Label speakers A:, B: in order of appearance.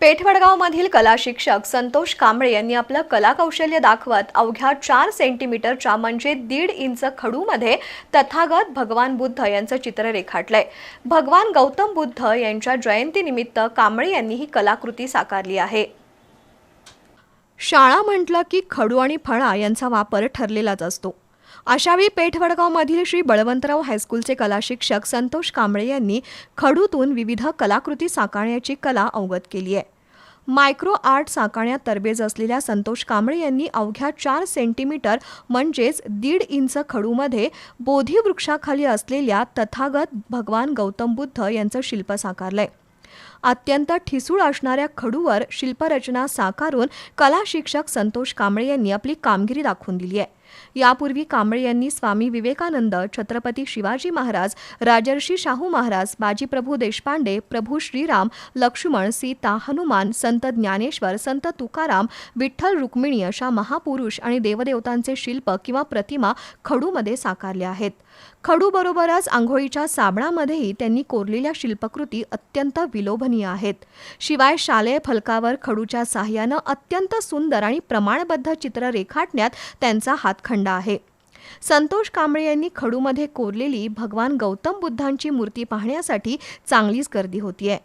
A: पेठवडगावमधील कला शिक्षक संतोष कांबळे यांनी आपलं कलाकौशल्य दाखवत अवघ्या चार सेंटीमीटरच्या म्हणजे दीड इंच खडूमध्ये तथागत भगवान बुद्ध यांचं चित्र रेखाटलंय. भगवान गौतम बुद्ध यांच्या जयंतीनिमित्त कांबळे यांनी ही कलाकृती साकारली आहे. शाळा म्हटलं की खडू आणि फळा यांचा वापर ठरलेलाच असतो. अशावेळी पेठवडगावमधील श्री बळवंतराव हायस्कूलचे कला शिक्षक संतोष कांबळे यांनी खडूतून विविध कलाकृती साकारण्याची कला अवगत केली आहे. मायक्रो आर्ट साकारण्यात तरबेज असलेल्या संतोष कांबळे यांनी अवघ्या चार सेंटीमीटर म्हणजेच दीड इंच खडूमध्ये बोधी वृक्षाखाली असलेल्या तथागत भगवान गौतम बुद्ध यांचं शिल्प साकारलंय. अत्यंत ठिसूळ असणाऱ्या खडूवर शिल्परचना साकारून कला शिक्षक संतोष कांबळे यांनी आपली कामगिरी दाखवून दिली आहे. यापूर्वी कांबळे यांनी स्वामी विवेकानंद छत्रपती शिवाजी महाराज राजर्षी शाहू महाराज बाजीप्रभू देशपांडे प्रभू श्रीराम लक्ष्मण सीता हनुमान संत ज्ञानेश्वर संत तुकाराम विठ्ठल रुक्मिणी अशा महापुरुष आणि देवदेवतांचे शिल्प किंवा प्रतिमा खडूमध्ये साकारल्या आहेत. खडूबरोबरच आंघोळीच्या साबणामध्येही त्यांनी कोरलेल्या शिल्पकृती अत्यंत विलोभनीय आहेत. शिवाय शालेय फलकावर खडूच्या साह्यानं अत्यंत सुंदर आणि प्रमाणबद्ध चित्र रेखाटण्यात त्यांचा हात हातखंडा आहे. संतोष कांबळे यांनी खडूमध्ये कोरलेली भगवान गौतम बुद्धांची मूर्ती पाहण्यासाठी चांगलीच गर्दी होतीये.